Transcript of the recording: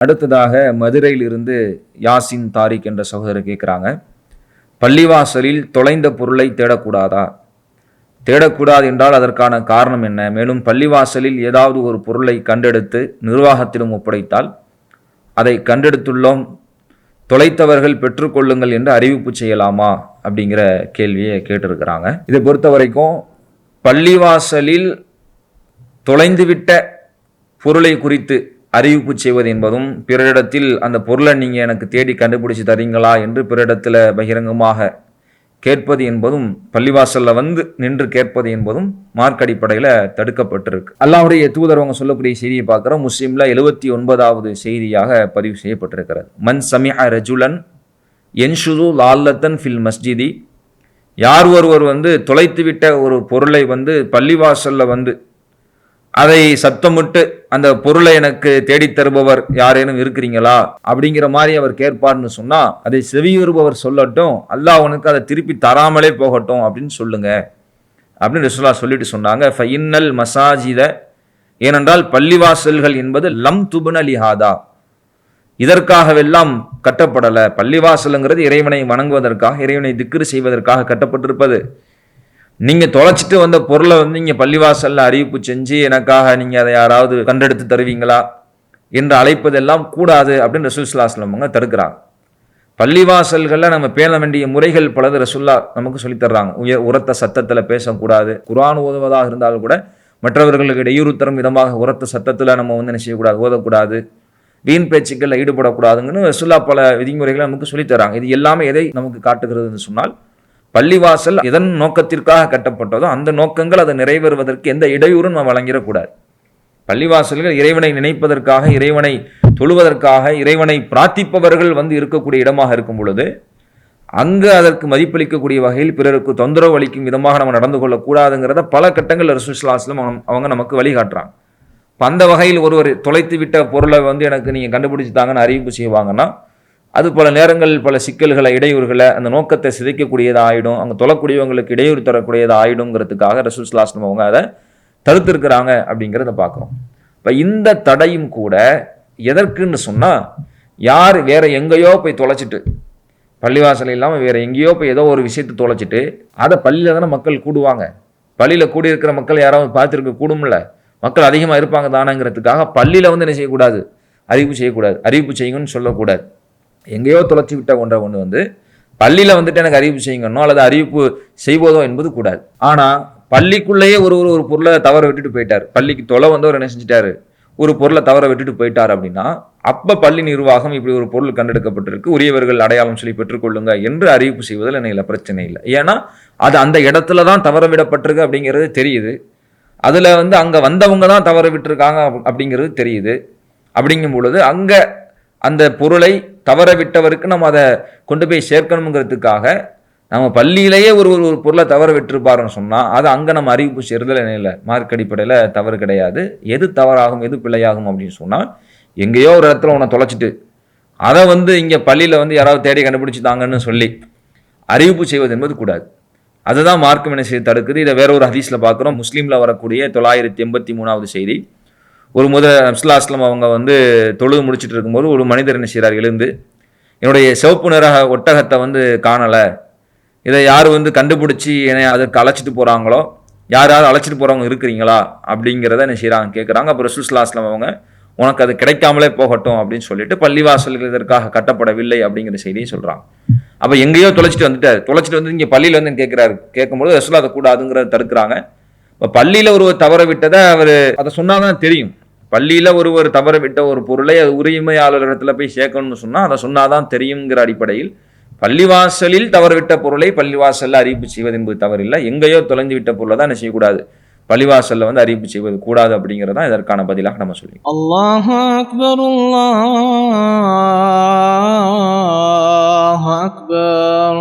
அடுத்ததாக மதுரையிலிருந்து யாசின் தாரிக் என்ற சகோதரர் கேட்குறாங்க பள்ளிவாசலில் தொலைந்த பொருளை தேடக்கூடாதா? தேடக்கூடாது என்றால் அதற்கான காரணம் என்ன? மேலும் பள்ளிவாசலில் ஏதாவது ஒரு பொருளை கண்டெடுத்து நிர்வாகத்திலும் ஒப்படைத்தால் அதை கண்டெடுத்துள்ளோம் தொலைத்தவர்கள் பெற்றுக்கொள்ளுங்கள் என்று அறிவிப்பு செய்யலாமா? அப்படிங்கிற கேள்வியை கேட்டிருக்கிறாங்க. இதை பொறுத்த வரைக்கும் பள்ளிவாசலில் தொலைந்துவிட்ட பொருளை குறித்து அறிவிப்பு செய்வது என்பதும் பிறரிடத்தில் அந்த பொருளை நீங்கள் எனக்கு தேடி கண்டுபிடிச்சு தரீங்களா என்று பிறரிடத்தில் பகிரங்கமாக கேட்பது என்பதும் பள்ளிவாசலில் வந்து நின்று கேட்பது என்பதும் மார்க் அடிப்படையில் தடுக்கப்பட்டிருக்கு. அல்லாவுடைய தூதர் அவங்க சொல்லக்கூடிய செய்தியை பார்க்குறோம். முஸ்லீமில் எழுபத்தி ஒன்பதாவது செய்தியாக பதிவு செய்யப்பட்டிருக்கிறது. மன் சமியா ரஜுலன் என்ஷுது லால்லத்தன் ஃபில் மஸ்ஜிதி. யார் ஒருவர் வந்து தொலைத்துவிட்ட ஒரு பொருளை வந்து பள்ளிவாசலில் வந்து அதை சத்தமிட்டு அந்த பொருளை எனக்கு தேடித் தருபவர் யாரேனும் இருக்கிறீங்களா? அப்படிங்கிற மாதிரி அவர் கேட்பார்னு சொன்னா அதை செவியுறுபவர் சொல்லட்டும் அல்லாஹ் அவனுக்கு அதை திருப்பி தராமலே போகட்டும் அப்படின்னு சொல்லுங்க. அப்படின்னு ரசுல்லா சொல்லிட்டு சொன்னாங்க ஃபைன்னல் மசாஜித ஏனென்றால் பள்ளிவாசல்கள் என்பது லம் துபுன லிஹாதா. இதற்காகவெல்லாம் கட்டப்படலை. பள்ளிவாசலுங்கிறது இறைவனை வணங்குவதற்காக இறைவனை திக்ரு செய்வதற்காக கட்டப்பட்டிருப்பது. நீங்கள் தொலைச்சிட்டு வந்த பொருளை வந்து நீங்கள் பள்ளிவாசலில் அறிவிப்பு செஞ்சு எனக்காக நீங்கள் அதை யாராவது கண்டெடுத்து தருவீங்களா என்று அழைப்பதெல்லாம் கூடாது அப்படின்னு ரசூல்லாஸ்லம் அவங்க தடுக்கிறாங்க. பள்ளிவாசல்களில் நம்ம பேண வேண்டிய முறைகள் பலது ரசுல்லா நமக்கு சொல்லித் தர்றாங்க. உயர் உரத்த சத்தத்தில் பேசக்கூடாது. குரான் ஓதுவதாக இருந்தாலும் கூட மற்றவர்களுக்கு இடையூறு தரும் விதமாக உரத்த சத்தத்தில் நம்ம வந்து என்ன செய்யக்கூடாது? ஓதக்கூடாது. வீண் பேச்சுக்களில் ஈடுபடக்கூடாதுங்கன்னு ரசுல்லா பல விதிமுறைகளை நமக்கு சொல்லித் தராங்க இது எல்லாமே எதை நமக்கு காட்டுகிறதுன்னு சொன்னால் பள்ளிவாசல் எதன் நோக்கத்திற்காக கட்டப்பட்டதோ அந்த நோக்கங்கள் அதை நிறைவேறுவதற்கு எந்த இடையூறும் நம்ம வழங்கிடக்கூடாது. பள்ளிவாசல்கள் இறைவனை நினைப்பதற்காக இறைவனை தொழுவதற்காக இறைவனை பிரார்த்திப்பவர்கள் வந்து இருக்கக்கூடிய இடமாக இருக்கும் பொழுது அங்கு அதற்கு மதிப்பளிக்கக்கூடிய வகையில் பிறருக்கு தொந்தரவு அளிக்கும் விதமாக நம்ம நடந்து கொள்ளக்கூடாதுங்கிறத பல கட்டங்கள் ரசூஸ்லாஸ்லம் அவங்க நமக்கு வழிகாட்டுறாங்க. இப்போ அந்த வகையில் ஒருவர் தொலைத்து விட்ட பொருளை வந்து எனக்கு நீங்கள் கண்டுபிடிச்சி தாங்கன்னு அறிவிப்பு செய்வாங்கன்னா அது பல நேரங்களில் பல சிக்கல்களை இடையூறுகளை அந்த நோக்கத்தை சிதைக்கக்கூடியதாக ஆகிடும் அங்கே தொழக்கூடியவங்களுக்கு இடையூறு தரக்கூடியதாக ஆகிடுங்கிறதுக்காக ரசூஸ்லாஸ்லம் அவங்க அதை தடுத்திருக்கிறாங்க அப்படிங்கிறத பார்க்குறோம். இப்போ இந்த தடையும் கூட எதற்குன்னு சொன்னால் யார் வேறு எங்கேயோ போய் தொலைச்சிட்டு பள்ளிவாசல் இல்லாமல் வேறு எங்கேயோ போய் ஏதோ ஒரு விஷயத்தை தொலைச்சிட்டு அதை பள்ளியில் தானே மக்கள் கூடுவாங்க. பள்ளியில் கூடியிருக்கிற மக்கள் யாராவது பார்த்துருக்க கூடும்ல மக்கள் அதிகமாக இருப்பாங்க தானங்கிறதுக்காக பள்ளியில் வந்து என்ன செய்யக்கூடாது? அறிவிப்பு செய்யக்கூடாது. அறிவிப்பு செய்யுங்கன்னு சொல்லக்கூடாது. எங்கேயோ தொலைச்சி விட்ட ஒன்றை ஒன்று வந்து பள்ளியில் வந்துட்டு எனக்கு அறிவிப்பு செய்யுங்கன்னோ அல்லது அறிவிப்பு செய்வதோ என்பது கூடாது. ஆனால் பள்ளிக்குள்ளேயே ஒரு ஒரு ஒரு பொருளை தவற விட்டுட்டு போயிட்டார். பள்ளிக்கு தொலை வந்து அவர் என்ன செஞ்சிட்டாரு? ஒரு பொருளை தவற விட்டுட்டு போயிட்டார் அப்படின்னா அப்போ பள்ளி நிர்வாகம் இப்படி ஒரு பொருள் கண்டெடுக்கப்பட்டிருக்கு. உரியவர்கள் அடையாளம் சொல்லி பெற்றுக்கொள்ளுங்க என்று அறிவிப்பு செய்வதில் என்ன பிரச்சனை இல்லை. ஏன்னா அது அந்த இடத்துல தான் தவற விடப்பட்டிருக்கு அப்படிங்கிறது தெரியுது. அதில் வந்து அங்கே வந்தவங்க தான் தவற விட்டுருக்காங்க அப்படிங்கிறது தெரியுது. அப்படிங்கும் பொழுது அங்கே அந்த பொருளை தவற விட்டவருக்கு நம்ம அதை கொண்டு போய் சேர்க்கணுங்கிறதுக்காக நம்ம பள்ளியிலேயே ஒரு ஒரு ஒரு பொருளை தவற விட்டுருப்பாருன்னு சொன்னால் அதை அங்கே நம்ம அறிவிப்பு செய்கிறதுல என்ன இல்லை. மார்க் அடிப்படையில் தவறு கிடையாது. எது தவறாகும் எது பிழையாகும் அப்படின்னு சொன்னால் எங்கேயோ ஒரு இடத்துல உன்னை தொலைச்சிட்டு அதை வந்து இங்கே பள்ளியில் வந்து யாராவது தேடி கண்டுபிடிச்சிட்டாங்கன்னு சொல்லி அறிவிப்பு செய்வது என்பது கூடாது. அதுதான் மார்க்கம் என்ன செய்து தடுக்குது. இதை வேற ஒரு ஹதீஸில் பார்க்குறோம். முஸ்லீமில் வரக்கூடிய தொள்ளாயிரத்தி எண்பத்தி மூணாவது செய்தி. ஒரு முத அஸ்லாம் அவங்க வந்து தொழுது முடிச்சிட்டு இருக்கும்போது ஒரு மனிதர் என்ன செய்கிறார் எழுந்து என்னுடைய சிவப்பு நிற ஒட்டகத்தை வந்து காணலை. இதை யார் வந்து கண்டுபிடிச்சி என்னை அதற்கு அழைச்சிட்டு போகிறாங்களோ யார் யார் அழைச்சிட்டு போகிறவங்க இருக்கிறீங்களா? அப்படிங்கிறத என்ன செய்கிறாங்க கேட்குறாங்க அப்புறம் ரசூஸ்லாஸ்லாம் அவங்க உனக்கு அது கிடைக்காமலே போகட்டும் அப்படின்னு சொல்லிட்டு பள்ளிவாசல்கள் இதற்காக கட்டப்படவில்லை அப்படிங்கிற செய்தியை சொல்கிறாங்க அப்போ எங்கேயோ தொலைச்சிட்டு வந்துட்டார். தொலைச்சிட்டு வந்து இங்கே பள்ளியில் வந்து கேட்குறாரு கேட்கும்போது ரசூலா அதை கூடாதுங்கிறத தடுக்கிறாங்க. இப்போ பள்ளியில் ஒருவர் தவற விட்டதை அவர் அதை சொன்னாதான் தெரியும். பள்ளியில் ஒருவர் தவற விட்ட ஒரு பொருளை அது உரிமையாளரிடத்தில் போய் சேர்க்கணும்னு சொன்னால் அதை சொன்னாதான் தெரியுங்கிற அடிப்படையில் பள்ளிவாசலில் தவறுவிட்ட பொருளை பள்ளிவாசலில் அறிவிப்பு செய்வது என்பது தவறில்லை. எங்கேயோ தொலைந்து விட்ட பொருளை தான் என்ன செய்யக்கூடாது? பள்ளிவாசலில் வந்து அறிவிப்பு செய்வது கூடாது அப்படிங்கிறதா இதற்கான பதிலாக நம்ம சொல்லி அல்லாஹ் அக்பர் அல்லாஹ் அக்பர்.